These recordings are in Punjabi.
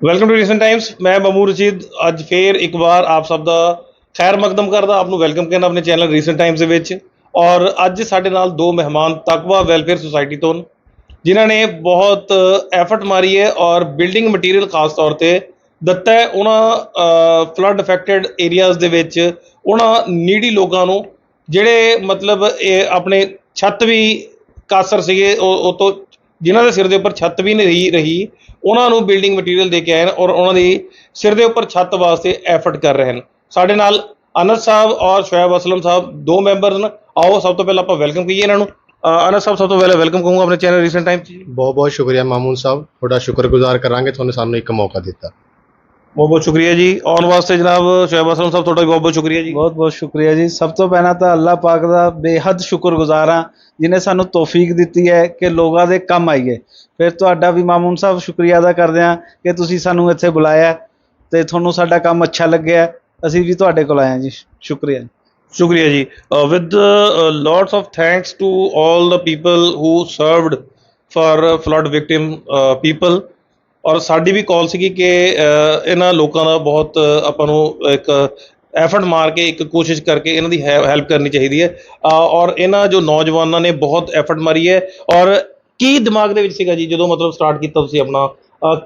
ਵੈਲਕਮ ਟੂ ਰੀਸੈਂਟ ਟਾਈਮਸ ਮੈਂ ਮਮੂ ਰਸ਼ੀਦ। ਅੱਜ ਫੇਰ ਇੱਕ ਵਾਰ ਆਪ ਸਭ ਦਾ ਖੈਰ ਮਕਦਮ ਕਰਦਾ। ਆਪ ਨੂੰ ਵੈਲਕਮ ਕਰਨਾ ਆਪਣੇ ਚੈਨਲ ਰੀਸੈਂਟ ਟਾਈਮਸ ਦੇ ਵਿੱਚ। ਔਰ ਅੱਜ ਸਾਡੇ ਨਾਲ ਦੋ ਮਹਿਮਾਨ ਤਕਵਾ ਵੈਲਫੇਅਰ ਸੁਸਾਇਟੀ ਤੋਂ ਜਿਨ੍ਹਾਂ ਨੇ ਬਹੁਤ ਐਫਰਟ ਮਾਰੀ ਹੈ ਔਰ ਬਿਲਡਿੰਗ ਮਟੀਰੀਅਲ ਖਾਸ ਤੌਰ ਤੇ ਦਿੱਤਾ ਹੈ। ਉਹਨਾਂ ਫਲੱਡ ਅਫੈਕਟਡ ਏਰੀਆਜ਼ ਦੇ ਵਿੱਚ ਉਹਨਾਂ ਨੀਡੀ ਲੋਕਾਂ ਨੂੰ, ਜਿਹੜੇ ਮਤਲਬ ਇਹ ਆਪਣੇ ਛੱਤ ਵੀ ਕਾਸਰ ਸੀਗੇ, ਉਹ ਉਹ ਤੋਂ ਜਿਨ੍ਹਾਂ ਦੇ ਸਿਰ ਦੇ ਉੱਪਰ ਛੱਤ ਵੀ ਨਹੀਂ ਰਹੀ ਰਹੀ ਉਹਨਾਂ ਨੂੰ ਬਿਲਡਿੰਗ ਮਟੀਰੀਅਲ ਦੇ ਕੇ ਆਏ ਨੇ ਔਰ ਉਹਨਾਂ ਦੀ ਸਿਰ ਦੇ ਉੱਪਰ ਛੱਤ ਵਾਸਤੇ ਐਫਰਟ ਕਰ ਰਹੇ ਹਨ ਸਾਡੇ ਨਾਲ ਅਨਸ ਸਾਹਿਬ ਔਰ ਸ਼ੁਐਬ ਅਸਲਮ ਸਾਹਿਬ ਦੋ ਮੈਂਬਰ ਨੇ। ਆਓ ਸਭ ਤੋਂ ਪਹਿਲਾਂ ਆਪਾਂ ਵੈਲਕਮ ਕਰੀਏ ਇਹਨਾਂ ਨੂੰ। ਅ, ਅਨਸ ਸਾਹਿਬ ਸਭ ਤੋਂ ਪਹਿਲਾਂ ਵੈਲਕਮ ਕਹੂੰਗਾ ਆਪਣੇ ਚੈਨਲ ਰੀਸੈਂਟ ਟਾਈਮ 'ਚ। ਬਹੁਤ ਬਹੁਤ ਸ਼ੁਕਰੀਆ ਮਾਮੂਨ ਸਾਹਿਬ। ਤੁਹਾਡਾ ਸ਼ੁਕਰਗੁਜ਼ਾਰ ਕਰਾਂਗੇ ਤੁਹਾਨੂੰ ਸਾਨੂੰ ਇੱਕ ਮੌਕਾ ਦਿੱਤਾ। ਬਹੁਤ ਬਹੁਤ ਸ਼ੁਕਰੀਆ ਜੀ। ਆਉਣ ਵਾਸਤੇ ਜਨਾਬ ਸ਼ੁਐਬ ਅਸਲਮ ਸਾਹਿਬ ਤੁਹਾਡਾ ਵੀ ਬਹੁਤ ਬਹੁਤ ਸ਼ੁਕਰੀਆ ਜੀ। ਬਹੁਤ ਬਹੁਤ ਸ਼ੁਕਰੀਆ ਜੀ। ਸਭ ਤੋਂ ਪਹਿਲਾਂ ਤਾਂ ਅੱਲਾਹ ਪਾਕ ਦਾ ਬੇਹੱਦ ਸ਼ੁਕਰਗੁਜ਼ਾਰ ਹਾਂ ਜਿਨੇ ਸਾਨੂੰ ਤੋਫੀਕ ਦਿੱਤੀ ਹੈ ਕਿ ਲੋਕਾਂ ਦੇ ਕੰਮ ਆਈਏ। ਫਿਰ ਤੁਹਾਡਾ ਵੀ ਮਾਮੂਨ ਸਾਹਿਬ ਸ਼ੁਕਰੀਆ ਅਦਾ ਕਰਦੇ ਹਾਂ ਕਿ ਤੁਸੀਂ ਸਾਨੂੰ ਇੱਥੇ ਬੁਲਾਇਆ ਤੇ ਤੁਹਾਨੂੰ ਸਾਡਾ ਕੰਮ ਅੱਛਾ ਲੱਗਿਆ ਅਸੀਂ ਵੀ ਤੁਹਾਡੇ ਕੋਲ ਆਏ ਹਾਂ ਜੀ। ਸ਼ੁਕਰੀਆ ਸ਼ੁਕਰੀਆ ਜੀ। With lots of thanks to all the people who served for flood victim people ਔਰ ਸਾਡੀ ਵੀ ਕਾਲ ਸੀਗੀ ਕਿ ਇਹਨਾਂ ਲੋਕਾਂ ਦਾ ਬਹੁਤ ਆਪਾਂ ਨੂੰ ਇੱਕ ਐਫਰਟ ਮਾਰ ਕੇ ਇੱਕ ਕੋਸ਼ਿਸ਼ ਕਰਕੇ ਇਹਨਾਂ ਦੀ ਹੈਲਪ ਕਰਨੀ ਚਾਹੀਦੀ ਹੈ। ਔਰ ਇਹਨਾਂ ਜੋ ਨੌਜਵਾਨਾਂ ਨੇ ਬਹੁਤ ਐਫਰਟ ਮਾਰੀ ਹੈ। ਔਰ ਕੀ ਦਿਮਾਗ ਦੇ ਵਿੱਚ ਸੀਗਾ ਜੀ ਜਦੋਂ ਮਤਲਬ ਸਟਾਰਟ ਕੀਤਾ ਤੁਸੀਂ ਆਪਣਾ?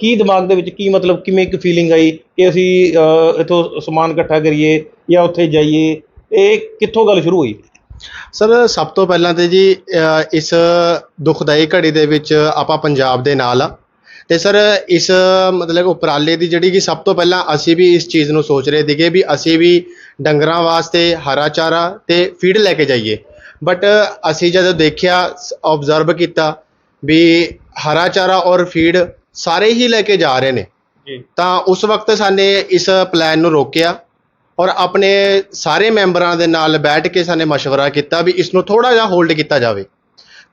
ਕੀ ਦਿਮਾਗ ਦੇ ਵਿੱਚ ਕੀ ਮਤਲਬ ਕਿਵੇਂ ਇੱਕ ਫੀਲਿੰਗ ਆਈ ਕਿ ਅਸੀਂ ਅ, ਇੱਥੋਂ ਸਮਾਨ ਇਕੱਠਾ ਕਰੀਏ ਜਾਂ ਉੱਥੇ ਜਾਈਏ? ਇਹ ਕਿੱਥੋਂ ਗੱਲ ਸ਼ੁਰੂ ਹੋਈ? ਸਰ ਸਭ ਤੋਂ ਪਹਿਲਾਂ ਤੇ ਜੀ ਇਸ ਦੁਖਦਾਈ ਘੜੀ ਦੇ ਵਿੱਚ ਆਪਾਂ ਪੰਜਾਬ ਦੇ ਨਾਲ ਆ। ਤੇ ਸਰ ਇਸ ਮਤਲਬ ਉਪਰਾਲੇ ਦੀ ਜਿਹੜੀ ਕਿ ਸਭ ਤੋਂ ਪਹਿਲਾਂ ਅਸੀਂ ਵੀ ਇਸ ਚੀਜ਼ ਨੂੰ ਸੋਚ ਰਹੇ ਸੀਗੇ ਵੀ ਅਸੀਂ ਵੀ ਡੰਗਰਾਂ ਵਾਸਤੇ ਹਰਾ ਚਾਰਾ ਤੇ ਫੀਡ ਲੈ ਕੇ ਜਾਈਏ ਬਟ ਅਸੀਂ ਜਦੋਂ ਦੇਖਿਆ ਆਬਜ਼ਰਵ ਕੀਤਾ ਵੀ ਹਰਾ ਚਾਰਾ ਔਰ ਫੀਡ ਸਾਰੇ ਹੀ ਲੈ ਕੇ ਜਾ ਰਹੇ ਨੇ ਜੀ ਤਾਂ ਉਸ ਵਕਤ ਸਾਨੇ ਇਸ ਪਲਾਨ ਨੂੰ ਰੋਕਿਆ ਔਰ ਆਪਣੇ ਸਾਰੇ ਮੈਂਬਰਾਂ ਦੇ ਨਾਲ ਬੈਠ ਕੇ ਸਾਨੇ مشورہ ਕੀਤਾ ਵੀ ਇਸ ਨੂੰ ਥੋੜਾ ਜਿਹਾ ਹੋਲਡ ਕੀਤਾ ਜਾਵੇ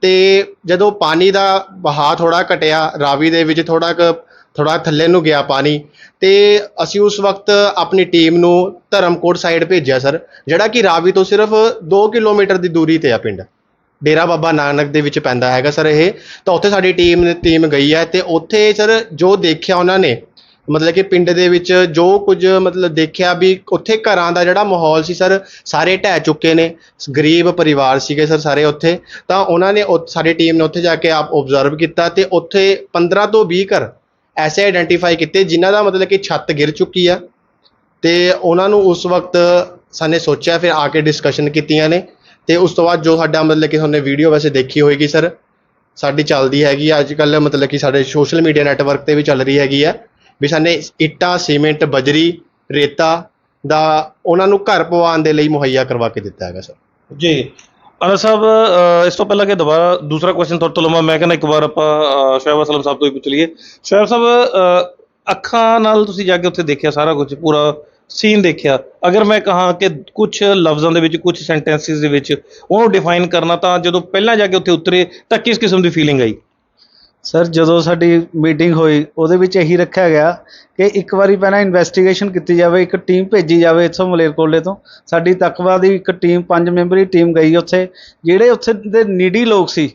ਤੇ ਜਦੋਂ ਪਾਣੀ ਦਾ ਵਹਾਅ ਥੋੜ੍ਹਾ ਘਟਿਆ, ਰਾਵੀ ਦੇ ਵਿੱਚ ਥੋੜ੍ਹਾ ਕੁ, ਥੋੜ੍ਹਾ ਥੱਲੇ ਨੂੰ ਗਿਆ ਪਾਣੀ ਅਤੇ ਅਸੀਂ ਉਸ ਵਕਤ ਆਪਣੀ ਟੀਮ ਨੂੰ ਧਰਮਕੋਟ ਸਾਈਡ ਭੇਜਿਆ, ਸਰ, ਜਿਹੜਾ ਕਿ ਰਾਵੀ ਤੋਂ ਸਿਰਫ ਦੋ ਕਿਲੋਮੀਟਰ ਦੀ ਦੂਰੀ ਤੇ ਆ ਪਿੰਡ। ਡੇਰਾ ਬਾਬਾ ਨਾਨਕ ਦੇ ਵਿੱਚ ਪੈਂਦਾ ਹੈਗਾ, ਸਰ, ਇਹ। ਤਾਂ ਉੱਥੇ ਸਾਡੀ ਟੀਮ ਟੀਮ ਗਈ ਹੈ ਅਤੇ ਉੱਥੇ, ਸਰ, ਜੋ ਦੇਖਿਆ ਉਹਨਾਂ ਨੇ ਮਤਲਬ ਕਿ ਪਿੰਡ ਦੇ ਵਿੱਚ ਜੋ ਕੁਝ ਮਤਲਬ ਦੇਖਿਆ ਵੀ ਉੱਥੇ ਘਰਾਂ ਦਾ ਜਿਹੜਾ ਮਾਹੌਲ ਸੀ ਸਰ, ਸਾਰੇ ਢਹਿ ਚੁੱਕੇ ਨੇ। ਗਰੀਬ ਪਰਿਵਾਰ ਸੀਗੇ ਸਰ ਸਾਰੇ ਉੱਥੇ। ਤਾਂ ਉਹਨਾਂ ਨੇ ਉ- ਸਾਡੀ ਟੀਮ ਨੇ ਉੱਥੇ ਜਾ ਕੇ ਆਪ ਆਬਜ਼ਰਵ ਕੀਤਾ ਤੇ ਉੱਥੇ 15 ਤੋਂ 20 ਘਰ ਐਸੇ ਆਇਡੈਂਟੀਫਾਈ ਕੀਤੇ ਜਿਨ੍ਹਾਂ ਦਾ ਮਤਲਬ ਕਿ ਛੱਤ ਗਿਰ ਚੁੱਕੀ ਆ। ਤੇ ਉਹਨਾਂ ਨੂੰ ਉਸ ਵਕਤ ਸਾਨੇ ਸੋਚਿਆ, ਫਿਰ ਆ ਕੇ ਡਿਸਕਸ਼ਨ ਕੀਤੀਆਂ ਨੇ। ਤੇ ਉਸ ਤੋਂ ਬਾਅਦ ਜੋ ਸਾਡਾ ਮਤਲਬ ਕਿ ਤੁਹਾਨੂੰ ਵੀਡੀਓ ਵੈਸੇ ਦੇਖੀ ਹੋਏਗੀ ਸਰ, ਸਾਡੀ ਚੱਲਦੀ ਹੈਗੀ ਆ। ਅੱਜ ਕੱਲ੍ਹ ਮਤਲਬ ਕਿ ਸਾਡੇ ਸੋਸ਼ਲ ਮੀਡੀਆ ਨੈਟਵਰਕ ਤੇ ਵੀ ਚੱਲ ਰਹੀ ਹੈਗੀ ਆ। ਵੀ ਸਾਨੇ ਇੱਟਾਂ ਸੀਮੈਂਟ ਬਜਰੀ ਰੇਤਾ ਦਾ ਉਹਨਾਂ ਨੂੰ ਘਰ ਪਵਾਉਣ ਦੇ ਲਈ ਮੁਹੱਈਆ ਕਰਵਾ ਕੇ ਦਿੱਤਾ ਹੈਗਾ ਸਰ। ਜੀ। ਅਨਸ ਸਾਹਿਬ ਅ, ਇਸ ਤੋਂ ਪਹਿਲਾਂ ਕਿ ਦੁਬਾਰਾ ਦੂਸਰਾ ਕੁਐਸਚਨ ਤੁਹਾਡੇ ਤੋਂ ਲਵਾਂ ਮੈਂ ਕਹਿੰਦਾ ਇੱਕ ਵਾਰ ਆਪਾਂ ਅ, ਸ਼ੁਐਬ ਅਸਲਮ ਸਾਹਿਬ ਤੋਂ ਹੀ ਪੁੱਛ ਲਈਏ। ਸ਼ੁਐਬ ਸਾਹਿਬ ਅ, ਅੱਖਾਂ ਨਾਲ ਤੁਸੀਂ ਜਾ ਕੇ ਉੱਥੇ ਦੇਖਿਆ ਸਾਰਾ ਕੁਝ ਪੂਰਾ ਸੀਨ ਦੇਖਿਆ। ਅਗਰ ਮੈਂ ਕਹਾਂ ਕਿ ਕੁਝ ਲਫ਼ਜ਼ਾਂ ਦੇ ਵਿੱਚ ਕੁਝ ਸੈਂਟੈਂਸਿਸ ਦੇ ਵਿੱਚ ਉਹਨੂੰ ਡਿਫਾਈਨ ਕਰਨਾ ਤਾਂ ਜਦੋਂ ਪਹਿਲਾਂ ਜਾ ਕੇ ਉੱਥੇ ਉਤਰੇ ਤਾਂ ਕਿਸ ਕਿਸਮ ਦੀ ਫੀਲਿੰਗ ਆਈ? ਸਰ, ਜਦੋਂ ਸਾਡੀ ਮੀਟਿੰਗ ਹੋਈ, ਉਹਦੇ ਵਿੱਚ ਇਹੀ ਰੱਖਿਆ ਗਿਆ ਕਿ ਇੱਕ ਵਾਰੀ ਪਹਿਲਾਂ ਇਨਵੈਸਟੀਗੇਸ਼ਨ ਕੀਤੀ ਜਾਵੇ, ਇੱਕ ਟੀਮ ਭੇਜੀ ਜਾਵੇ ਇੱਥੋਂ ਮਲੇਰਕੋਟਲੇ ਤੋਂ। ਸਾਡੀ ਤਕਵਾ ਦੀ ਇੱਕ ਟੀਮ ਪੰਜ ਮੈਂਬਰੀ ਟੀਮ ਗਈ ਉੱਥੇ। ਜਿਹੜੇ ਉੱਥੇ ਦੇ ਨੀਡੀ ਲੋਕ ਸੀ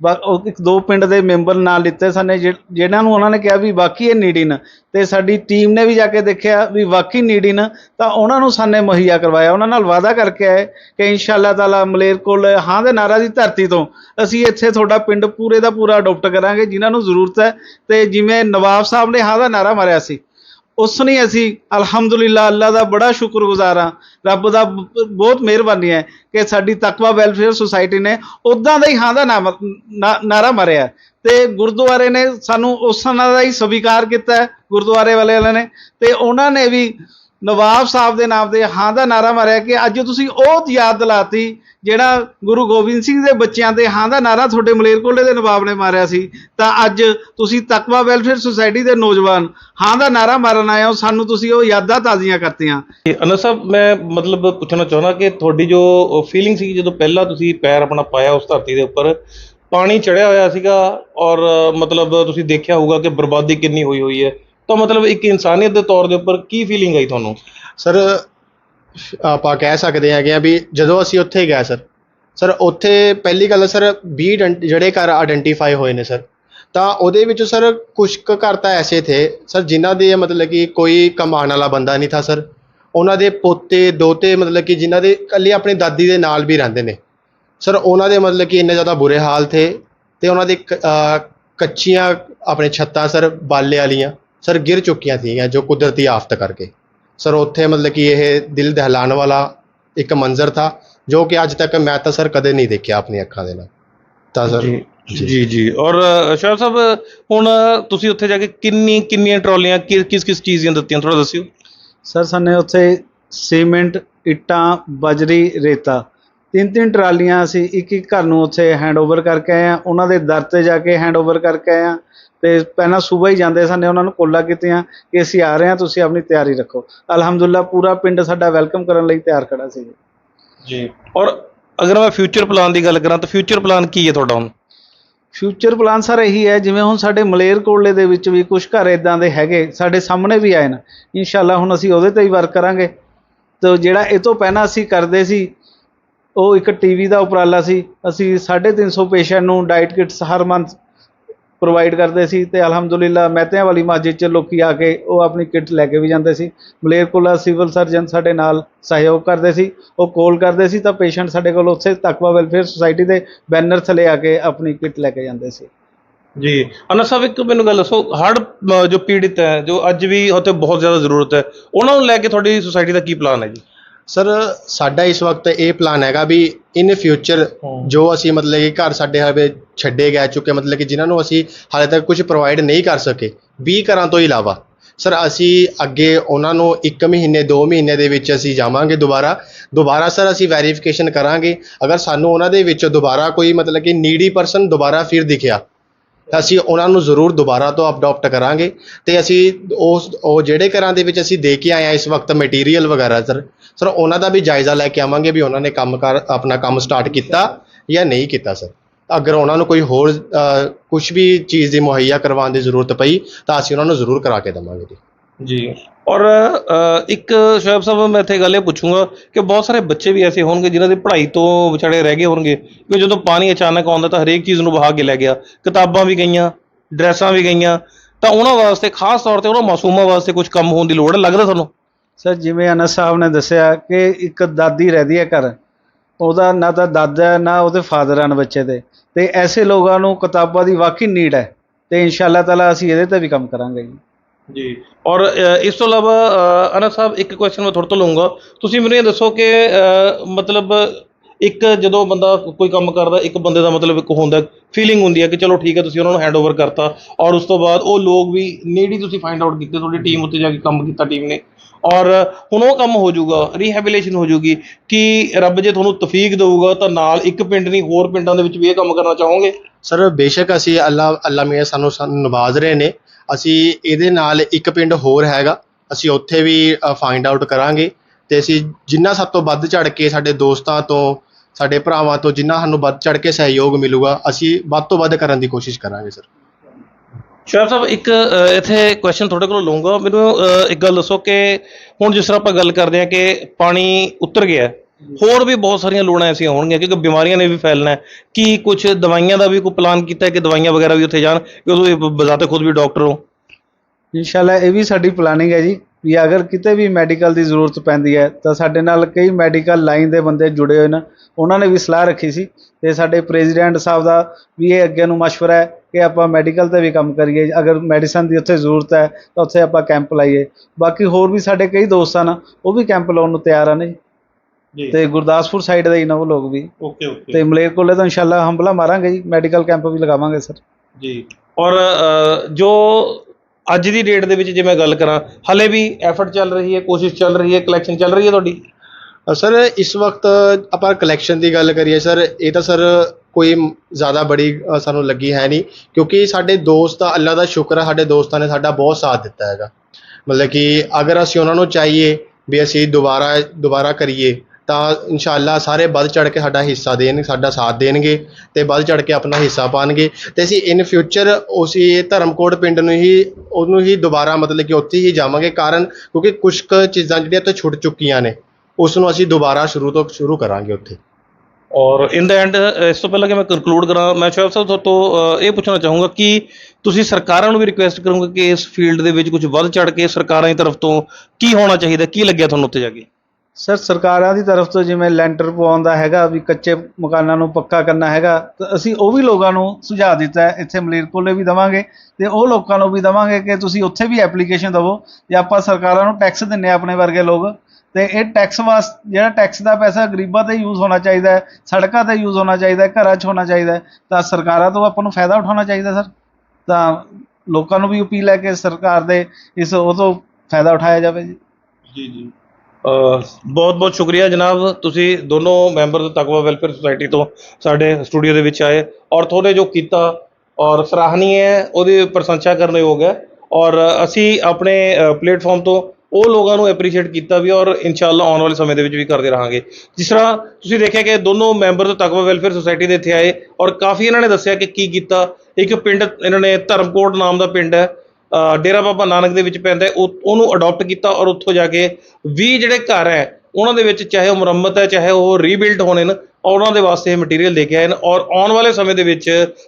ਉਹ ਇੱਕ ਦੋ ਪਿੰਡ ਦੇ ਮੈਂਬਰ ਨਾਲ ਲਿੱਤੇ ਸਨ ਜਿ- ਜਿਨ੍ਹਾਂ ਨੂੰ ਉਹਨਾਂ ਨੇ ਕਿਹਾ ਵੀ ਬਾਕੀ ਇਹ ਨੀਡੀਨ। ਨੇ ਤੇ ਸਾਡੀ ਟੀਮ ਨੇ ਵੀ ਜਾ ਕੇ ਦੇਖਿਆ ਵੀ ਵਾਕਈ ਨੀਡੀਨ, ਤਾਂ ਉਹਨਾਂ ਨੂੰ ਸਾਨੇ ਮੁਹੱਈਆ ਕਰਵਾਇਆ। ਉਹਨਾਂ ਨਾਲ ਵਾਅਦਾ ਕਰਕੇ ਆਏ ਕਿ ਇਨਸ਼ਾਅੱਲਾ ਤਾਲਾ ਮਲੇਰਕੋਟਲੇ ਹਾਂ ਦੇ ਨਾਰਾ ਦੀ ਧਰਤੀ ਤੋਂ ਅਸੀਂ ਇੱਥੇ ਤੁਹਾਡਾ ਪਿੰਡ ਪੂਰੇ ਦਾ ਪੂਰਾ ਅਡਾਪਟ ਕਰਾਂਗੇ, ਜਿਨ੍ਹਾਂ ਨੂੰ ਜ਼ਰੂਰਤ ਹੈ। ਤੇ ਜਿਵੇਂ ਨਵਾਬ ਸਾਹਿਬ ਨੇ ਹਾਂ ਦਾ ਨਾਰਾ ਮਾਰਿਆ ਸੀ ਉਸ ਨੇ ਅਸੀਂ ਅਲਹਮਦੁਲਿਲਾ ਅੱਲਾ ਦਾ ਬੜਾ ਸ਼ੁਕਰਗੁਜ਼ਾਰ ਹਾਂ। ਰੱਬ ਦਾ ਬਹੁਤ ਮਿਹਰਬਾਨੀ ਹੈ ਕਿ ਸਾਡੀ ਤਕਵਾ ਵੈਲਫੇਅਰ ਸੁਸਾਇਟੀ ਨੇ ਉਦਾਂ ਦਾ ਹੀ ਹਾਂ ਦਾ ਨਾਮ- ਨਾ- ਨਾਰਾ ਮਾਰਿਆ ਤੇ ਗੁਰਦੁਆਰੇ ਨੇ ਸਾਨੂੰ ਉਸ ਨਾਲ ਦਾ ਹੀ ਸਵੀਕਾਰ ਕੀਤਾ ਗੁਰਦੁਆਰੇ ਵਾਲੇ ਵਾਲਿਆਂ ਨੇ। ਤੇ ਉਹਨਾਂ ਨੇ ਵੀ ਨਵਾਬ ਸਾਹਿਬ ਦੇ ਨਾਮ ਤੇ ਹਾਂ ਦਾ ਨਾਰਾ ਮਾਰਿਆ ਕਿ ਅੱਜ ਤੁਸੀਂ ਉਹ ਯਾਦ ਦਿਲਾਤੀ ਜਿਹੜਾ ਗੁਰੂ ਗੋਬਿੰਦ ਸਿੰਘ ਦੇ ਬੱਚਿਆਂ ਤੇ ਹਾਂ ਦਾ ਨਾਰਾ ਤੁਹਾਡੇ ਮਲੇਰਕੋਟਲੇ ਦੇ ਨਵਾਬ ਨੇ ਮਾਰਿਆ ਸੀ। ਤਾਂ ਅੱਜ ਤੁਸੀਂ ਤਕਵਾ ਵੈਲਫੇਅਰ ਸੁਸਾਇਟੀ ਦੇ ਨੌਜਵਾਨ ਹਾਂ ਦਾ ਨਾਰਾ ਮਾਰਨ ਆਏ ਹੋ, ਸਾਨੂੰ ਤੁਸੀਂ ਉਹ ਯਾਦਾਂ ਤਾਜ਼ੀਆਂ ਕਰਤੀਆਂ। ਤੇ ਸਾਹਿਬ ਮੈਂ ਮਤਲਬ ਪੁੱਛਣਾ ਚਾਹੁੰਦਾ ਕਿ ਤੁਹਾਡੀ ਜੋ ਫੀਲਿੰਗ ਸੀ ਜਦੋਂ ਪਹਿਲਾਂ ਤੁਸੀਂ ਪੈਰ ਆਪਣਾ ਪਾਇਆ ਉਸ ਧਰਤੀ ਦੇ ਉੱਪਰ, ਪਾਣੀ ਚੜਿਆ ਹੋਇਆ ਸੀਗਾ ਔਰ ਮਤਲਬ ਤੁਸੀਂ ਦੇਖਿਆ ਹੋਊਗਾ ਕਿ ਬਰਬਾਦੀ ਕਿੰਨੀ ਹੋਈ ਹੋਈ ਹੈ। ਤਾਂ ਮਤਲਬ ਇੱਕ ਇਨਸਾਨੀਅਤ ਦੇ ਤੌਰ ਦੇ ਉੱਪਰ ਕੀ ਫੀਲਿੰਗ ਆਈ ਤੁਹਾਨੂੰ? ਸਰ ਆਪਾਂ ਕਹਿ ਸਕਦੇ ਹੈਗੇ ਆ ਵੀ ਜਦੋਂ ਅਸੀਂ ਉੱਥੇ ਗਏ ਸਰ ਸਰ ਉੱਥੇ ਪਹਿਲੀ ਗੱਲ ਸਰ 20 ਡੰ- ਜਿਹੜੇ ਘਰ ਆਇਡੈਂਟੀਫਾਈ ਹੋਏ ਨੇ ਸਰ ਤਾਂ ਉਹਦੇ ਵਿੱਚ ਸਰ ਕੁਛ ਕੁ ਘਰ ਤਾਂ ਐਸੇ ਥੇ ਸਰ ਜਿਨ੍ਹਾਂ ਦੇ ਮਤਲਬ ਕਿ ਕੋਈ ਕਮਾਉਣ ਵਾਲਾ ਬੰਦਾ ਨਹੀਂ ਥਾ ਸਰ ਉਹਨਾਂ ਦੇ ਪੋਤੇ, ਦੋਤੇ ਮਤਲਬ ਕਿ ਜਿਨ੍ਹਾਂ ਦੇ ਇਕੱਲੇ ਆਪਣੀ ਦਾਦੀ ਦੇ ਨਾਲ ਵੀ ਰਹਿੰਦੇ ਨੇ। ਸਰ ਉਹਨਾਂ ਦੇ ਮਤਲਬ ਕਿ ਇੰਨੇ ਜ਼ਿਆਦਾ ਬੁਰੇ ਹਾਲ ਥੇ ਤੇ ਉਹਨਾਂ ਦੇ ਕ- ਕੱਚੀਆਂ ਆਪਣੇ ਛੱਤਾਂ ਸਰ ਬਾਲੇ ਵਾਲੀਆਂ। ਸਰ ਗਿਰ ਚੁੱਕੀਆਂ ਸੀਗੀਆਂ ਜੋ ਕੁਦਰਤੀ ਆਫਤ ਕਰਕੇ। ਸਰ ਉੱਥੇ ਮਤਲਬ ਕਿ ਇਹ ਦਿਲ ਦਹਿਲਾਣ ਵਾਲਾ ਇੱਕ ਮੰਜ਼ਰ ਥਾ ਜੋ ਕਿ ਅੱਜ ਤੱਕ ਮੈਂ ਤਾਂ ਸਰ ਕਦੇ ਨਹੀਂ ਦੇਖਿਆ ਆਪਣੀ ਅੱਖਾਂ ਦੇ ਨਾਲ। ਤਾਂ ਸਰ ਜੀ ਜੀ। ਜੀ ਔਰ ਸ਼ਾਹ ਸਾਹਿਬ ਹੁਣ ਤੁਸੀਂ ਉੱਥੇ ਜਾ ਕੇ ਕਿੰਨੀ ਕਿੰਨੀਆਂ ਟਰਾਲੀਆਂ ਕਿਸ ਕਿਸ ਚੀਜ਼ ਦੀਆਂ ਦਿੱਤੀਆਂ? ਥੋੜਾ ਦੱਸਿਓ। ਸਰ ਸਾਨੇ ਉੱਥੇ ਸੀਮੈਂਟ ਇੱਟਾਂ ਬਜਰੀ ਰੇਤਾ ਤਿੰਨ ਤਿੰਨ ਟਰਾਲੀਆਂ ਅਸੀਂ ਇੱਕ ਇੱਕ ਘਰ ਨੂੰ ਉੱਥੇ ਹੈਂਡਓਵਰ ਕਰਕੇ ਆਏ ਆ ਉਹਨਾਂ ਦੇ ਦਰ ਤੇ ਜਾ ਕੇ ਹੈਂਡਓਵਰ ਕਰਕੇ ਆਏ ਆ ਤੇ ਪਹਿਲਾਂ ਸਵੇਰ ਹੀ ਜਾਂਦੇ ਸਾਨੇ ਉਹਨਾਂ ਨੂੰ ਕੋਲਾ ਕੀਤੀਆਂ ਕਿ ਅਸੀਂ ਆ ਰਹੇ ਹਾਂ ਤੁਸੀਂ ਆਪਣੀ ਤਿਆਰੀ ਰੱਖੋ। ਅਲਹਮਦੁਲਿਲਾ ਪੂਰਾ ਪਿੰਡ ਸਾਡਾ ਵੈਲਕਮ ਕਰਨ ਲਈ ਤਿਆਰ ਖੜਾ ਸੀ। ਜੀ। ਔਰ ਅਗਰ ਮੈਂ ਫਿਊਚਰ ਪਲਾਨ ਦੀ ਗੱਲ ਕਰਾਂ ਤਾਂ ਫਿਊਚਰ ਪਲਾਨ ਕੀ ਹੈ ਤੁਹਾਡਾ ਹੁਣ? ਫਿਊਚਰ ਪਲਾਨ ਸਰ ਇਹੀ ਹੈ ਜਿਵੇਂ ਹੁਣ ਸਾਡੇ ਮਲੇਰਕੋਟਲੇ ਦੇ ਵਿੱਚ ਵੀ ਕੁਝ ਘਰ ਇਦਾਂ ਦੇ ਹੈਗੇ ਸਾਡੇ ਸਾਹਮਣੇ ਵੀ ਆਏ ਨੇ। ਇਨਸ਼ਾਅੱਲਾ ਹੁਣ ਅਸੀਂ ਉਹਦੇ ਤੇ ਹੀ ਵਰਕ ਕਰਾਂਗੇ। ਤੇ ਜਿਹੜਾ ਇਹ ਤੋਂ ਪਹਿਲਾਂ ਅਸੀਂ ਕਰਦੇ ਸੀ ਉਹ ਇੱਕ ਟੀਵੀ ਦਾ ਉਪਰਾਲਾ ਸੀ। ਅਸੀਂ 350 ਪੇਸ਼ੈਂਟ ਨੂੰ ਡਾਈਟ ਕਿਟਸ ਹਰ ਮੰਥ ਪ੍ਰੋਵਾਈਡ ਕਰਦੇ ਸੀ ਤੇ ਅਲਹਮਦੁਲਿਲਾ ਮਹਿਤਿਆਂ ਵਾਲੀ ਮਸਜਿਦ 'ਚ ਲੋਕੀ ਆ ਕੇ ਉਹ ਆਪਣੀ ਕਿੱਟ ਲੈ ਕੇ ਵੀ ਜਾਂਦੇ ਸੀ। ਮਲੇਰਕੋਲਾ ਸਿਵਲ ਸਰਜਨ ਸਾਡੇ ਨਾਲ ਸਹਿਯੋਗ ਕਰਦੇ ਸੀ। ਉਹ ਕੋਲ ਕਰਦੇ ਸੀ ਤਾਂ ਪੇਸ਼ੈਂਟ ਸਾਡੇ ਕੋਲ ਉੱਥੇ ਤਕਵਾ ਵੈਲਫੇਅਰ ਸੁਸਾਇਟੀ ਦੇ ਬੈਨਰ ਥੱਲੇ ਆ ਕੇ ਆਪਣੀ ਕਿੱਟ ਲੈ ਕੇ ਜਾਂਦੇ ਸੀ। ਜੀ। ਅਨਸ ਸਾਹਿਬ, ਇੱਕ ਮੈਨੂੰ ਗੱਲ ਦੱਸੋ ਹੜ੍ਹ ਜੋ ਪੀੜਿਤ ਹੈ, ਜੋ ਅੱਜ ਵੀ ਉੱਥੇ ਬਹੁਤ ਜ਼ਿਆਦਾ ਜ਼ਰੂਰਤ ਹੈ, ਉਹਨਾਂ ਨੂੰ ਲੈ ਕੇ ਤੁਹਾਡੀ ਸੁਸਾਇਟੀ ਦਾ ਕੀ ਪਲਾਨ ਹੈ ਜੀ? ਸਰ ਸਾਡਾ ਇਸ ਵਕਤ ਇਹ ਪਲਾਨ ਹੈਗਾ ਵੀ ਇਨ ਫਿਊਚਰ। ਜੋ ਅਸੀਂ ਮਤਲਬ ਕਿ ਘਰ ਸਾਡੇ ਹਾਲੇ ਛੱਡੇ ਗਏ ਚੁੱਕੇ ਮਤਲਬ ਕਿ ਜਿਨ੍ਹਾਂ ਨੂੰ ਅਸੀਂ ਹਾਲੇ ਤੱਕ ਕੁਝ ਪ੍ਰੋਵਾਈਡ ਨਹੀਂ ਕਰ ਸਕੇ 20 ਘਰਾਂ ਤੋਂ ਇਲਾਵਾ। ਸਰ ਅਸੀਂ ਅੱਗੇ ਉਹਨਾਂ ਨੂੰ 1 ਮਹੀਨੇ 2 ਮਹੀਨੇ ਦੇ ਵਿੱਚ ਅਸੀਂ ਜਾਵਾਂਗੇ ਦੁਬਾਰਾ। ਦੁਬਾਰਾ ਸਰ ਅਸੀਂ ਵੈਰੀਫਿਕੇਸ਼ਨ ਕਰਾਂਗੇ। ਅਗਰ ਸਾਨੂੰ ਉਹਨਾਂ ਦੇ ਵਿੱਚ ਦੁਬਾਰਾ ਕੋਈ ਮਤਲਬ ਕਿ ਨੀਡੀ ਪਰਸਨ ਦੁਬਾਰਾ ਫਿਰ ਦਿਖਿਆ ਤਾਂ ਅਸੀਂ ਉਹਨਾਂ ਨੂੰ ਜ਼ਰੂਰ ਦੁਬਾਰਾ ਤੋਂ ਅਡਾਪਟ ਕਰਾਂਗੇ। ਤੇ ਅਸੀਂ ਉਸ ਉਹ ਜਿਹੜੇ ਘਰਾਂ ਦੇ ਵਿੱਚ ਅਸੀਂ ਦੇ ਕੇ ਆਏ ਆ ਇਸ ਵਕਤ ਮਟੀਰੀਅਲ ਵਗੈਰਾ ਸਰ ਸਰ ਉਹਨਾਂ ਦਾ ਵੀ ਜਾਇਜ਼ਾ ਲੈ ਕੇ ਆਵਾਂਗੇ ਵੀ ਉਹਨਾਂ ਨੇ ਕੰਮ ਕਰ, ਆਪਣਾ ਕੰਮ ਸਟਾਰਟ ਕੀਤਾ ਜਾਂ ਨਹੀਂ ਕੀਤਾ ਸਰ ਅਗਰ ਉਹਨਾਂ ਨੂੰ ਕੋਈ ਹੋਰ ਕੁਝ ਵੀ ਚੀਜ਼ ਦੀ ਮੁਹੱਈਆ ਕਰਵਾਉਣ ਦੀ ਜ਼ਰੂਰਤ ਪਈ, ਤਾਂ ਅਸੀਂ ਉਹਨਾਂ ਨੂੰ ਜ਼ਰੂਰ ਕਰਾ ਕੇ ਦੇਵਾਂਗੇ ਜੀ। ਜੀ। ਔਰ ਇੱਕ ਸ਼ੋਇਬ ਸਾਹਿਬ, ਮੈਂ ਇੱਥੇ ਗੱਲ ਇਹ ਪੁੱਛੂੰਗਾ ਕਿ ਬਹੁਤ ਸਾਰੇ ਬੱਚੇ ਵੀ ਐਸੇ ਹੋਣਗੇ ਜਿਨ੍ਹਾਂ ਦੀ ਪੜ੍ਹਾਈ ਤੋਂ ਵਿਚਾਰੇ ਰਹਿ ਗਏ ਹੋਣਗੇ, ਕਿ ਜਦੋਂ ਪਾਣੀ ਅਚਾਨਕ ਆਉਂਦਾ ਤਾਂ ਹਰੇਕ ਚੀਜ਼ ਨੂੰ ਵਹਾ ਕੇ ਲੈ ਗਿਆ। ਕਿਤਾਬਾਂ ਵੀ ਗਈਆਂ, ਡਰੈਸਾਂ ਵੀ ਗਈਆਂ। ਤਾਂ ਉਹਨਾਂ ਵਾਸਤੇ, ਖਾਸ ਤੌਰ ਤੇ ਉਹਨਾਂ ਮਾਸੂਮਾਂ ਵਾਸਤੇ ਕੁਝ ਕੰਮ ਹੋਣ ਦੀ ਲੋੜ ਹੈ? ਲੱਗਦਾ ਤੁਹਾਨੂੰ? ਸਰ ਜਿਵੇਂ ਅਨਸ ਸਾਹਿਬ ਨੇ ਦੱਸਿਆ ਕਿ ਇੱਕ ਦਾਦੀ ਰਹਿੰਦੀ ਹੈ ਘਰ ਉਹਦਾ ਨਾ ਤਾਂ ਦਾਦਾ ਹੈ, ਨਾ ਉਹਦੇ ਫਾਦਰ ਹਨ ਬੱਚੇ ਦੇ। ਤੇ ਐਸੇ ਲੋਕਾਂ ਨੂੰ ਕਿਤਾਬਾਂ ਦੀ ਵਾਕਈ ਨੀਡ ਹੈ ਤੇ ਇਨਸ਼ਾਅੱਲਾ ਤਾਲਾ ਅਸੀਂ ਇਹਦੇ ਤੇ ਵੀ ਕੰਮ ਕਰਾਂਗੇ ਜੀ। ਜੀ। ਔਰ ਇਸ ਤੋਂ ਇਲਾਵਾ ਅ, ਅਨਸ ਸਾਹਿਬ ਇੱਕ ਕੁਐਸਚਨ ਮੈਂ ਤੁਹਾਡੇ ਤੋਂ ਲਵਾਂਗਾ ਤੁਸੀਂ ਮੈਨੂੰ ਇਹ ਦੱਸੋ ਕਿ ਮਤਲਬ ਇੱਕ ਜਦੋਂ ਬੰਦਾ ਕੋਈ ਕੰਮ ਕਰਦਾ ਇੱਕ ਬੰਦੇ ਦਾ ਮਤਲਬ ਇੱਕ ਹੁੰਦਾ ਫੀਲਿੰਗ ਹੁੰਦੀ ਹੈ ਕਿ ਚਲੋ ਠੀਕ ਹੈ ਤੁਸੀਂ ਉਹਨਾਂ ਨੂੰ ਹੈਂਡਓਵਰ ਕਰਤਾ ਔਰ ਉਸ ਤੋਂ ਬਾਅਦ ਉਹ ਲੋਕ ਵੀ ਨੀਡੀ ਤੁਸੀਂ ਫਾਈਂਡ ਆਊਟ ਕੀਤੇ ਤੁਹਾਡੀ ਟੀਮ ਉੱਤੇ ਜਾ ਕੇ ਕੰਮ ਕੀਤਾ ਟੀਮ ਨੇ। ਔਰ ਹੁਣ ਉਹ ਕੰਮ ਹੋ ਜਾਊਗਾ ਰੀਹੈਬਿਲਿਟੇਸ਼ਨ ਹੋ ਜਾਊਗੀ, ਕਿ ਰੱਬ ਜੇ ਤੁਹਾਨੂੰ ਤਫੀਕ ਦੇਊਗਾ ਤਾਂ ਨਾਲ ਇੱਕ ਪਿੰਡ ਨਹੀਂ, ਹੋਰ ਪਿੰਡਾਂ ਦੇ ਵਿੱਚ ਵੀ ਇਹ ਕੰਮ ਕਰਨਾ ਚਾਹੋਗੇ? ਸਰ ਬੇਸ਼ੱਕ ਅਸੀਂ ਅੱਲਾ ਅੱਲਾ ਮੀਆਂ ਸਾਨੂੰ ਸਾਨੂੰ ਨਵਾਜ਼ ਰਹੇ ਨੇ, ਅਸੀਂ ਇਹਦੇ ਨਾਲ ਇੱਕ ਪਿੰਡ ਹੋਰ ਹੈਗਾ, ਅਸੀਂ ਉੱਥੇ ਵੀ ਫਾਈਂਡ ਆਊਟ ਕਰਾਂਗੇ, ਤੇ ਅਸੀਂ ਜਿੰਨਾ ਸਭ ਤੋਂ ਵੱਧ ਚੜ ਕੇ ਸਾਡੇ ਦੋਸਤਾਂ ਤੋਂ, ਸਾਡੇ ਭਰਾਵਾਂ ਤੋਂ ਜਿੰਨਾ ਸਾਨੂੰ ਵੱਧ ਚੜ ਕੇ ਸਹਿਯੋਗ ਮਿਲੂਗਾ, ਅਸੀਂ ਵੱਧ ਤੋਂ ਵੱਧ ਕਰਨ ਦੀ ਕੋਸ਼ਿਸ਼ ਕਰਾਂਗੇ ਸਰ ਸ਼ਾਹ ਸਾਹਿਬ ਇੱਕ ਅ, ਇੱਥੇ ਕੁਐਸਚਨ ਤੁਹਾਡੇ ਕੋਲੋਂ ਲਵਾਂਗਾ ਮੈਨੂੰ ਅ, ਇੱਕ ਗੱਲ ਦੱਸੋ ਕਿ ਹੁਣ ਜਿਸ ਤਰ੍ਹਾਂ ਆਪਾਂ ਗੱਲ ਕਰਦੇ ਹਾਂ ਕਿ ਪਾਣੀ ਉਤਰ ਗਿਆ ਹੈ, ਹੋਰ ਵੀ ਬਹੁਤ ਸਾਰੀਆਂ ਲੋੜਾਂ ਐਸੀਆਂ ਹੋਣਗੀਆਂ ਕਿਉਂਕਿ ਬਿਮਾਰੀਆਂ ਨੇ ਵੀ ਫੈਲਣਾ ਹੈ। ਕੀ ਕੁਝ ਦਵਾਈਆਂ ਦਾ ਵੀ ਕੋਈ ਪਲਾਨ ਕੀਤਾ ਹੈ ਕਿ ਦਵਾਈਆਂ ਵਗੈਰਾ ਵੀ ਉੱਥੇ ਜਾਣ ਕਿਉਂਕਿ ਤੁਸੀਂ ਬਜ਼ਾਤੇ ਖੁਦ ਵੀ ਡਾਕਟਰ ਹੋ? ਇਨਸ਼ਾਅੱਲਾ ਇਹ ਵੀ ਸਾਡੀ ਪਲਾਨਿੰਗ ਹੈ ਜੀ। ਵੀ ਅਗਰ ਕਿਤੇ ਵੀ ਮੈਡੀਕਲ ਦੀ ਜ਼ਰੂਰਤ ਪੈਂਦੀ ਹੈ ਤਾਂ ਸਾਡੇ ਨਾਲ ਕਈ ਮੈਡੀਕਲ ਲਾਈਨ ਦੇ ਬੰਦੇ ਜੁੜੇ ਹੋਏ ਨੇ। ਉਹਨਾਂ ਨੇ ਵੀ ਸਲਾਹ ਰੱਖੀ ਸੀ। ਤੇ ਸਾਡੇ ਪ੍ਰੈਜ਼ੀਡੈਂਟ ਸਾਹਿਬ ਦਾ ਵੀ ਇਹ ਅੱਗੇ ਨੂੰ ਮਸ਼ਵਰਾ ਹੈ। ਕਿ ਆਪਾਂ ਮੈਡੀਕਲ ਤੇ ਵੀ ਕੰਮ ਕਰੀਏ। ਅਗਰ ਮੈਡੀਸਨ ਦੀ ਉੱਥੇ ਜ਼ਰੂਰਤ ਹੈ ਤਾਂ ਉੱਥੇ ਆਪਾਂ ਕੈਂਪ ਲਾਈਏ। ਬਾਕੀ ਹੋਰ ਵੀ ਸਾਡੇ ਕਈ ਦੋਸਤ ਹਨ ਉਹ ਵੀ ਕੈਂਪ ਲਾਉਣ ਨੂੰ ਤਿਆਰ ਹਨ ਜੀ। ਤੇ ਗੁਰਦਾਸਪੁਰ ਸਾਈਡ ਦੇ ਹੀ ਨੇ ਉਹ ਲੋਕ ਵੀ। Okay okay. ਤੇ ਮਲੇਰਕੋਟਲੇ ਤੋਂ ਇਨਸ਼ਾਅੱਲਾ ਹੰਬਲਾ ਮਾਰਾਂਗੇ ਜੀ। ਮੈਡੀਕਲ ਕੈਂਪ ਵੀ ਲਗਾਵਾਂਗੇ ਸਰ। ਜੀ। ਔਰ ਜੋ ਅੱਜ ਦੀ ਡੇਟ ਦੇ ਵਿੱਚ ਜੇ ਮੈਂ ਗੱਲ ਕਰਾਂ ਹਲੇ ਵੀ ਐਫਰਟ ਚੱਲ ਰਹੀ ਹੈ ਕੋਸ਼ਿਸ਼ ਚੱਲ ਰਹੀ ਹੈ ਕਲੈਕਸ਼ਨ ਚੱਲ ਰਹੀ ਹੈ ਤੁਹਾਡੀ? ਸਰ ਇਸ ਵਕਤ ਆਪਾਂ ਕਲੈਕਸ਼ਨ ਦੀ ਗੱਲ ਕਰੀਏ ਸਰ ਇਹ ਤਾਂ ਸਰ ਕੋਈ ਜ਼ਿਆਦਾ ਬੜੀ ਅ, ਸਾਨੂੰ ਲੱਗੀ ਹੈ ਨਹੀਂ ਕਿਉਂਕਿ ਸਾਡੇ ਦੋਸਤ ਆ ਅੱਲਾ ਦਾ ਸ਼ੁਕਰ ਹੈ ਸਾਡੇ ਦੋਸਤਾਂ ਨੇ ਸਾਡਾ ਬਹੁਤ ਸਾਥ ਦਿੱਤਾ ਹੈਗਾ। ਮਤਲਬ ਕਿ ਅਗਰ ਅਸੀਂ ਉਹਨਾਂ ਨੂੰ ਚਾਹੀਏ ਵੀ ਅਸੀਂ ਦੁਬਾਰਾ ਦੁਬਾਰਾ ਕਰੀਏ ਤਾਂ ਇਨਸ਼ਾਅੱਲਾ ਸਾਰੇ ਵੱਧ ਚੜ ਕੇ ਸਾਡਾ ਹਿੱਸਾ ਦੇਣ ਸਾਡਾ ਸਾਥ ਦੇਣਗੇ ਤੇ ਵੱਧ ਚੜ ਕੇ ਆਪਣਾ ਹਿੱਸਾ ਪਾਣਗੇ। ਤੇ ਅਸੀਂ ਇਨ ਫਿਊਚਰ ਉਸੇ ਧਰਮਕੋਟ ਪਿੰਡ ਨੂੰ ਹੀ ਉਹਨੂੰ ਹੀ ਦੁਬਾਰਾ ਮਤਲਬ ਕਿ ਉੱਥੇ ਹੀ ਜਾਵਾਂਗੇ ਕਾਰਨ ਕਿਉਂਕਿ ਕੁਝ ਕੁ ਚੀਜ਼ਾਂ ਜਿਹੜੀਆਂ ਤੋਂ ਛੁੱਟ ਚੁੱਕੀਆਂ ਨੇ ਉਸ ਨੂੰ ਅਸੀਂ ਦੁਬਾਰਾ ਸ਼ੁਰੂ ਤੋਂ ਸ਼ੁਰੂ ਕਰਾਂਗੇ ਉੱਥੇ। ਔਰ ਇਨ ਦਾ ਐਂਡ ਇਸ ਤੋਂ ਪਹਿਲਾਂ ਕਿ ਮੈਂ ਕੰਕਲੂਡ ਕਰਾਂ, ਮੈਂ ਸ਼ਾਇਦ ਸਾਹਿਬ ਤੁਹਾਡੇ ਤੋਂ ਇਹ ਪੁੱਛਣਾ ਚਾਹੂੰਗਾ ਕਿ ਤੁਸੀਂ ਸਰਕਾਰਾਂ ਨੂੰ ਵੀ ਰਿਕੁਐਸਟ ਕਰੋਗੇ ਕਿ ਇਸ ਫੀਲਡ ਦੇ ਵਿੱਚ ਕੁਝ ਵੱਧ ਚੜ ਕੇ ਸਰਕਾਰਾਂ ਦੀ ਤਰਫ ਤੋਂ ਕੀ ਹੋਣਾ ਚਾਹੀਦਾ, ਕੀ ਲੱਗਿਆ ਤੁਹਾਨੂੰ ਉੱਥੇ ਜਾ ਕੇ? ਸਰ ਸਰਕਾਰਾਂ ਦੀ ਤਰਫ ਤੋਂ ਜਿਵੇਂ ਲੈਂਟਰ ਪਵਾਉਣ ਦਾ ਹੈਗਾ, ਵੀ ਕੱਚੇ ਮਕਾਨਾਂ ਨੂੰ ਪੱਕਾ ਕਰਨਾ ਹੈਗਾ, ਤਾਂ ਅਸੀਂ ਉਹ ਵੀ ਲੋਕਾਂ ਨੂੰ ਸੁਝਾਅ ਦਿੱਤਾ ਹੈ, ਇੱਥੇ ਮਲੇਰਕੋਲੇ ਵੀ ਦਵਾਂਗੇ, ਤੇ ਉਹ ਲੋਕਾਂ ਨੂੰ ਵੀ ਦਵਾਂਗੇ ਕਿ ਤੁਸੀਂ ਉੱਥੇ ਵੀ ਐਪਲੀਕੇਸ਼ਨ ਦਿਵੋ, ਜੇ ਆਪਾਂ ਸਰਕਾਰਾਂ ਨੂੰ ਟੈਕਸ ਦਿੰਨੇ ਆ ਆਪਣੇ ਵਰਗੇ ਲੋਕ ਤੇ ਇਹ ਟੈਕਸ ਵਾਸ, ਜਿਹੜਾ ਟੈਕਸ ਦਾ ਪੈਸਾ ਗਰੀਬਾਂ ਤੇ ਯੂਜ਼ ਹੋਣਾ ਚਾਹੀਦਾ ਹੈ, ਸੜਕਾਂ ਤੇ ਯੂਜ਼ ਹੋਣਾ ਚਾਹੀਦਾ ਹੈ, ਘਰਾਂ 'ਚ ਹੋਣਾ ਚਾਹੀਦਾ ਹੈ, ਤਾਂ ਸਰਕਾਰਾਂ ਤੋਂ ਆਪਾਂ ਨੂੰ ਫਾਇਦਾ ਉਠਾਉਣਾ ਚਾਹੀਦਾ ਸਰ। ਤਾਂ ਲੋਕਾਂ ਨੂੰ ਵੀ ਅਪੀਲ ਹੈ ਕਿ ਸਰਕਾਰ ਦੇ ਇਸ ਉਹ ਤੋਂ ਫਾਇਦਾ ਉਠਾਇਆ ਜਾਵੇ ਜੀ। ਜੀ ਜੀ। ਬਹੁਤ ਬਹੁਤ ਸ਼ੁਕਰੀਆ ਜਨਾਬ। ਤੁਸੀਂ ਦੋਨੋਂ ਮੈਂਬਰ ਤਕਵਾ ਵੈਲਫੇਅਰ ਸੁਸਾਇਟੀ ਤੋਂ ਸਾਡੇ ਸਟੂਡੀਓ ਦੇ ਵਿੱਚ ਆਏ ਔਰ ਤੁਹਾਡੇ ਜੋ ਕੀਤਾ ਔਰ ਸਰਾਹਨੀय ਹੈ, ਉਹਦੀ ਪ੍ਰਸ਼ੰਸਾ ਕਰਨ ਯੋਗ ਹੈ। ਔਰ ਅਸੀਂ ਆਪਣੇ ਪਲੇਟਫਾਰਮ ਤੋਂ ਉਹ ਲੋਕਾਂ ਨੂੰ ਐਪਰੀਸ਼ੀਏਟ ਕੀਤਾ ਵੀ ਔਰ ਇਨਸ਼ਾਅੱਲਾ ਆਉਣ ਵਾਲੇ ਸਮੇਂ ਦੇ ਵਿੱਚ ਵੀ ਕਰਦੇ ਰਹਾਂਗੇ। ਜਿਸ ਤਰ੍ਹਾਂ ਤੁਸੀਂ ਦੇਖਿਆ ਕਿ ਦੋਨੋਂ ਮੈਂਬਰ ਤੋਂ ਤਕਵਾ ਵੈਲਫੇਅਰ ਸੁਸਾਇਟੀ ਦੇ ਇੱਥੇ ਆਏ ਔਰ ਕਾਫੀ ਇਹਨਾਂ ਨੇ ਦੱਸਿਆ ਕਿ ਕੀ ਕੀਤਾ। ਇੱਕ ਪਿੰਡ ਇਹਨਾਂ ਨੇ ਧਰਮਕੋਟ ਨਾਮ ਦਾ ਪਿੰਡ ਹੈ ਡੇਰਾ ਬਾਬਾ ਨਾਨਕ ਦੇ ਵਿੱਚ ਪੈਂਦਾ ਉਹ ਉਹਨੂੰ ਅਡਾਪਟ ਕੀਤਾ ਔਰ ਉੱਥੋਂ ਜਾ ਕੇ 20 ਜਿਹੜੇ ਘਰ ਹੈ, ਉਹਨਾਂ ਦੇ ਵਿੱਚ ਚਾਹੇ ਉਹ ਮੁਰੰਮਤ ਹੈ, ਚਾਹੇ ਉਹ ਰੀਬਿਲਡ ਹੋਣੇ ਨੇ ਔਰ ਉਹਨਾਂ ਦੇ ਵਾਸਤੇ ਇਹ ਮਟੀਰੀਅਲ ਲੈ ਕੇ ਆਏ ਨੇ ਔਰ ਆਉਣ ਵਾਲੇ ਸਮੇਂ ਦੇ ਵਿੱਚ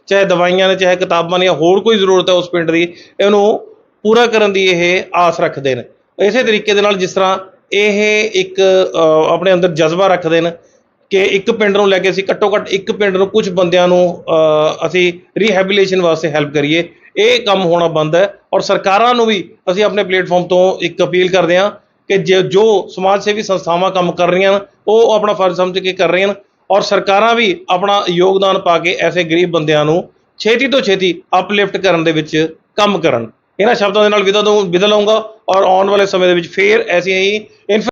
ਚਾਹੇ ਦਵਾਈਆਂ ਨੇ, ਚਾਹੇ ਕਿਤਾਬਾਂ ਨੇ ਜਾਂ ਹੋਰ ਕੋਈ ਜ਼ਰੂਰਤ ਹੈ ਉਸ ਪਿੰਡ ਦੀ, ਇਹਨੂੰ ਪੂਰਾ ਕਰਨ ਦੀ ਇਹ ਆਸ ਰੱਖਦੇ ਨੇ। ਇਸੇ ਤਰੀਕੇ ਦੇ ਨਾਲ ਜਿਸ ਤਰ੍ਹਾਂ ਇਹ ਇੱਕ ਆਪਣੇ ਅੰਦਰ ਜਜ਼ਬਾ ਰੱਖਦੇ ਨੇ ਕਿ ਇੱਕ ਪਿੰਡ ਨੂੰ ਲੈ ਕੇ ਅਸੀਂ ਘੱਟੋ ਘੱਟ ਇੱਕ ਪਿੰਡ ਨੂੰ ਕੁਝ ਬੰਦਿਆਂ ਨੂੰ ਅਸੀਂ ਰੀਹੈਬਿਲਿਟੇਸ਼ਨ ਵਾਸਤੇ ਹੈਲਪ ਕਰੀਏ। ਇਹ ਕੰਮ ਹੋਣਾ ਬੰਦ ਹੈ ਔਰ ਸਰਕਾਰਾਂ ਨੂੰ ਵੀ ਅਸੀਂ ਆਪਣੇ ਪਲੇਟਫਾਰਮ ਤੋਂ ਇੱਕ ਅਪੀਲ ਕਰਦੇ ਹਾਂ ਕਿ ਜੇ ਜੋ ਸਮਾਜ ਸੇਵੀ ਸੰਸਥਾਵਾਂ ਕੰਮ ਕਰ ਰਹੀਆਂ ਹਨ ਉਹ ਆਪਣਾ ਫਰਜ਼ ਸਮਝ ਕੇ ਕਰ ਰਹੀਆਂ ਹਨ ਔਰ ਸਰਕਾਰਾਂ ਵੀ ਆਪਣਾ ਯੋਗਦਾਨ ਪਾ ਕੇ ਐਸੇ ਗਰੀਬ ਬੰਦਿਆਂ ਨੂੰ ਛੇਤੀ ਤੋਂ ਛੇਤੀ ਅਪਲਿਫਟ ਕਰਨ ਦੇ ਵਿੱਚ ਕੰਮ ਕਰਨ। ਇਹਨਾਂ ਸ਼ਬਦਾਂ ਦੇ ਨਾਲ ਵਿਦਾ ਤੋਂ ਵਿਦਾ ਲਵਾਂਗਾ ਔਰ ਆਉਣ ਵਾਲੇ ਸਮੇਂ ਦੇ ਵਿੱਚ ਫੇਰ ਐਸੀਆਂ ਹੀ